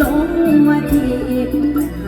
ลงวัาที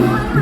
Thank you.